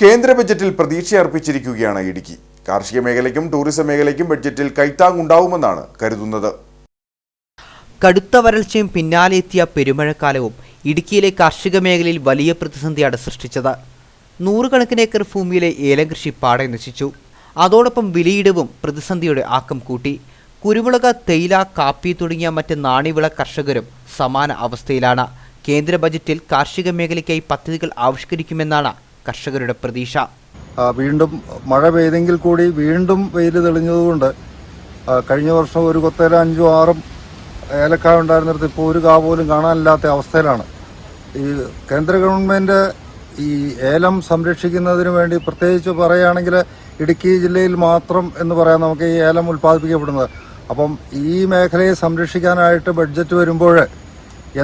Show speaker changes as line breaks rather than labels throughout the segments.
കേന്ദ്ര ബജറ്റിൽ പ്രതീക്ഷയർപ്പിച്ചിരിക്കുകയാണ് ഇടുക്കി. കാർഷിക മേഖലയ്ക്കും ടൂറിസം മേഖലയ്ക്കും ബഡ്ജറ്റിൽ കൈത്താങ്ങുണ്ടാവുമെന്നാണ് കരുതുന്നത്.
കടുത്ത വരൾച്ചയും പിന്നാലെ എത്തിയ പെരുമഴക്കാലവും ഇടുക്കിയിലെ കാർഷിക മേഖലയിൽ വലിയ പ്രതിസന്ധിയാണ് സൃഷ്ടിച്ചത്. നൂറുകണക്കിന് ഏക്കർ ഭൂമിയിലെ ഏലം കൃഷി പാടെ നശിച്ചു. അതോടൊപ്പം വിലയിടവും പ്രതിസന്ധിയുടെ ആക്കം കൂട്ടി. കുരുമുളക് തേയില കാപ്പി തുടങ്ങിയ മറ്റ് നാണ്യവിള കർഷകരും സമാന അവസ്ഥയിലാണ്. കേന്ദ്ര ബജറ്റിൽ കാർഷിക മേഖലയ്ക്കായി പദ്ധതികൾ ആവിഷ്കരിക്കുമെന്നാണ് കർഷകരുടെ പ്രതീക്ഷ.
വീണ്ടും മഴ പെയ്തെങ്കിൽ കൂടി വീണ്ടും വെയിൽ തെളിഞ്ഞതുകൊണ്ട് കഴിഞ്ഞ വർഷം ഒരു കൊത്തേല അഞ്ചും ആറും ഏലക്കായ ഉണ്ടായിരുന്നിടത്ത് ഇപ്പോൾ ഒരു കാ പോലും കാണാനില്ലാത്ത അവസ്ഥയിലാണ്. ഈ കേന്ദ്ര ഗവൺമെന്റ് ഈ ഏലം സംരക്ഷിക്കുന്നതിന് വേണ്ടി പ്രത്യേകിച്ച് പറയുകയാണെങ്കിൽ ഇടുക്കി ജില്ലയിൽ മാത്രം എന്ന് പറയാം നമുക്ക് ഈ ഏലം ഉൽപ്പാദിപ്പിക്കപ്പെടുന്നത്. അപ്പം ഈ മേഖലയെ സംരക്ഷിക്കാനായിട്ട് ബഡ്ജറ്റ് വരുമ്പോൾ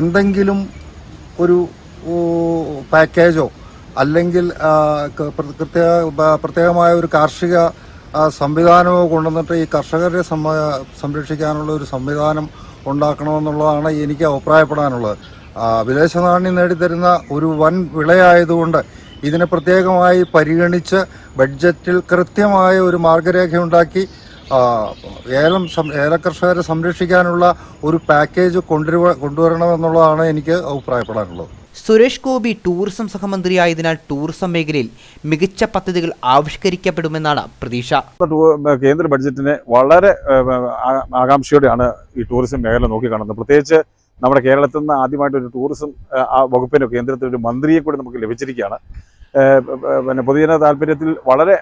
എന്തെങ്കിലും ഒരു പാക്കേജോ അല്ലെങ്കിൽ പ്രത്യേക പ്രത്യേകമായ ഒരു കാർഷിക സംവിധാനമോ കൊണ്ടുവന്നിട്ട് ഈ കർഷകരെ സംരക്ഷിക്കാനുള്ള ഒരു സംവിധാനം ഉണ്ടാക്കണമെന്നുള്ളതാണ് എനിക്ക് അഭിപ്രായപ്പെടാനുള്ളത്. വിദേശ നാണ്യം നേടിത്തരുന്ന ഒരു വൻ വിളയായതുകൊണ്ട് ഇതിനെ പ്രത്യേകമായി പരിഗണിച്ച് ബഡ്ജറ്റിൽ കൃത്യമായ ഒരു മാർഗരേഖ ഉണ്ടാക്കി ആ, ഏലം ഏല ഏലകർഷകരെ സംരക്ഷിക്കാനുള്ള ഒരു പാക്കേജ് കൊണ്ടുവരണമെന്നുള്ളതാണ് എനിക്ക് അഭിപ്രായപ്പെടാനുള്ളത്.
സുരേഷ് ഗോപി ടൂറിസം സഹമന്ത്രിയായതിനാൽ ടൂറിസം മേഖലയിൽ മികച്ച പദ്ധതികൾ ആവിഷ്കരിക്കപ്പെടുമെന്നാണ് പ്രതീക്ഷ.
കേന്ദ്ര ബഡ്ജറ്റിനെ വളരെ ആകാംക്ഷയോടെയാണ് ഈ ടൂറിസം മേഖല നോക്കിക്കാണുന്നത് പ്രത്യേകിച്ച് നമ്മുടെ കേരളത്തിൽ നിന്ന് ആദ്യമായിട്ട് ഒരു ടൂറിസം വകുപ്പിനോ കേന്ദ്രത്തിൽ ഒരു മന്ത്രിയെ കൂടി നമുക്ക് ലഭിച്ചിരിക്കുകയാണ്. പിന്നെ പൊതുജന താല്പര്യത്തിൽ വളരെ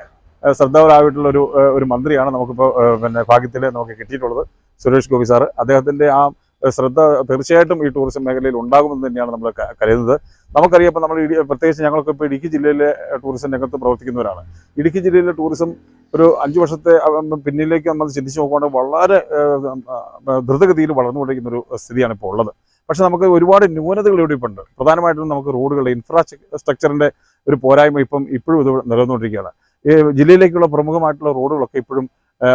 ശ്രദ്ധാവരായിട്ടുള്ള ഒരു ഒരു മന്ത്രിയാണ് നമുക്കിപ്പോൾ പിന്നെ ഭാഗ്യത്തിൽ നമുക്ക് കിട്ടിയിട്ടുള്ളത് സുരേഷ് ഗോപി സാറ്. അദ്ദേഹത്തിന്റെ ആ ശ്രദ്ധ തീർച്ചയായിട്ടും ഈ ടൂറിസം മേഖലയിൽ ഉണ്ടാകുമെന്ന് തന്നെയാണ് നമ്മൾ കരുതുന്നത്. നമുക്കറിയാം ഇപ്പോൾ നമ്മൾ പ്രത്യേകിച്ച് ഞങ്ങൾക്ക് ഇപ്പോൾ ഇടുക്കി ജില്ലയിലെ ടൂറിസം രംഗത്ത് പ്രവർത്തിക്കുന്നവരാണ്. ഇടുക്കി ജില്ലയിലെ ടൂറിസം ഒരു അഞ്ച് വർഷത്തെ പിന്നിലേക്ക് നമ്മൾ ചിന്തിച്ച് നോക്കുകയാണെങ്കിൽ വളരെ ദ്രുതഗതിയിൽ വളർന്നുകൊണ്ടിരിക്കുന്ന ഒരു സ്ഥിതിയാണ് ഇപ്പോൾ ഉള്ളത്. പക്ഷെ നമുക്ക് ഒരുപാട് ന്യൂനതകൾ ഇവിടെ ഇപ്പോൾ ഉണ്ട് പ്രധാനമായിട്ടും നമുക്ക് റോഡുകളുടെ ഇൻഫ്രാസ്ട്രക്ചറിന്റെ ഒരു പോരായ്മ ഇപ്പം ഇപ്പോഴും ഇത് നിലനിന്നുകൊണ്ടിരിക്കുകയാണ്. ഈ ജില്ലയിലേക്കുള്ള പ്രമുഖമായിട്ടുള്ള റോഡുകളൊക്കെ ഇപ്പോഴും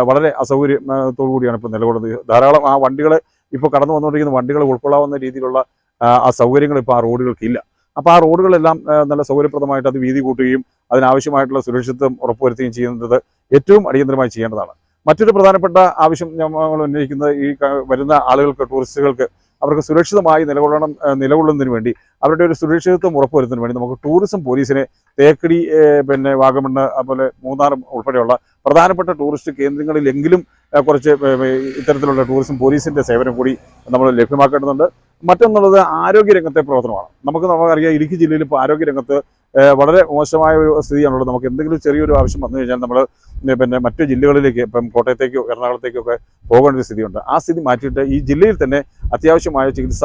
വളരെ അസൗകര്യത്തോടു കൂടിയാണ് ഇപ്പോൾ നിലകൊള്ളുന്നത്. ധാരാളം ആ വണ്ടികൾ ഇപ്പോൾ കടന്നു വന്നുകൊണ്ടിരിക്കുന്ന വണ്ടികൾ ഉൾക്കൊള്ളാവുന്ന രീതിയിലുള്ള ആ, സൗകര്യങ്ങൾ ഇപ്പോൾ ആ റോഡുകൾക്കില്ല. അപ്പോൾ ആ റോഡുകളെല്ലാം നല്ല സൗകര്യപ്രദമായിട്ട് അത് വീതി കൂട്ടുകയും അതിനാവശ്യമായിട്ടുള്ള സുരക്ഷിതത്വം ഉറപ്പുവരുത്തുകയും ചെയ്യുന്നത് ഏറ്റവും അടിയന്തരമായി ചെയ്യേണ്ടതാണ്. മറ്റൊരു പ്രധാനപ്പെട്ട ആവശ്യം നമ്മൾ ഉന്നയിക്കുന്നത് ഈ വരുന്ന ആളുകൾക്ക് ടൂറിസ്റ്റുകൾക്ക് അവർക്ക് സുരക്ഷിതമായി നിലകൊള്ളണം നിലകൊള്ളുന്നതിന് വേണ്ടി അവരുടെ ഒരു സുരക്ഷിതത്വം ഉറപ്പുവരുത്തുന്നതിന് വേണ്ടി നമുക്ക് ടൂറിസം പോലീസിനെ തേക്കടി പിന്നെ വാഗമണ്ണ് അതുപോലെ മൂന്നാർ ഉൾപ്പെടെയുള്ള പ്രധാനപ്പെട്ട ടൂറിസ്റ്റ് കേന്ദ്രങ്ങളിലെങ്കിലും കുറച്ച് ഇത്തരത്തിലുള്ള ടൂറിസം പോലീസിന്റെ സേവനം കൂടി നമ്മൾ ലഭ്യമാക്കേണ്ടതുണ്ട്. മറ്റൊന്നുള്ളത് ആരോഗ്യരംഗത്തെ പ്രവർത്തനമാണ്. നമുക്ക് നമുക്കറിയാം ഇടുക്കി ജില്ലയിൽ ഇപ്പോൾ ആരോഗ്യരംഗത്ത് വളരെ മോശമായ ഒരു സ്ഥിതിയാണുള്ളത്. നമുക്ക് എന്തെങ്കിലും ചെറിയൊരു ആവശ്യം വന്നു കഴിഞ്ഞാൽ നമ്മൾ പിന്നെ മറ്റു ജില്ലകളിലേക്ക് ഇപ്പം കോട്ടയത്തേക്കോ എറണാകുളത്തേക്കോ ഒക്കെ പോകേണ്ട ഒരു സ്ഥിതിയുണ്ട്. ആ സ്ഥിതി മാറ്റിയിട്ട് ഈ ജില്ലയിൽ തന്നെ അത്യാവശ്യമായ ചികിത്സ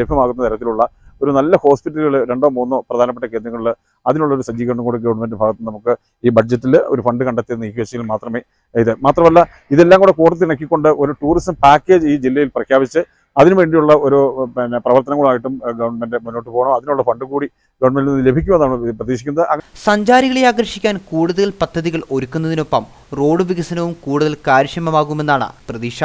ലഭ്യമാകുന്ന തരത്തിലുള്ള ഒരു നല്ല ഹോസ്പിറ്റലുകൾ രണ്ടോ മൂന്നോ പ്രധാനപ്പെട്ട കേന്ദ്രങ്ങളിൽ അതിനുള്ള ഒരു സജ്ജീകരണം കൂടി ഗവൺമെന്റ് ഭാഗത്ത് നമുക്ക് ഈ ബഡ്ജറ്റിൽ ഒരു ഫണ്ട് കണ്ടെത്തി നീക്കിവെച്ചെങ്കിൽ മാത്രമേ ഇത് മാത്രമല്ല ഇതെല്ലാം കൂടെ കോർത്തിണക്കിക്കൊണ്ട് ഒരു ടൂറിസം പാക്കേജ് ഈ ജില്ലയിൽ പ്രഖ്യാപിച്ച് അതിനുവേണ്ടിയുള്ള ഒരു പിന്നെ പ്രവർത്തനങ്ങളായിട്ടും ഗവൺമെന്റ് മുന്നോട്ട് പോകണം. അതിനുള്ള ഫണ്ട് കൂടി ഗവൺമെന്റിൽ നിന്ന് ലഭിക്കുമെന്നാണ് പ്രതീക്ഷിക്കുന്നത്.
സഞ്ചാരികളെ ആകർഷിക്കാൻ കൂടുതൽ പദ്ധതികൾ ഒരുക്കുന്നതിനൊപ്പം റോഡ് വികസനവും കൂടുതൽ കാര്യക്ഷമമാകുമെന്നാണ് പ്രതീക്ഷ.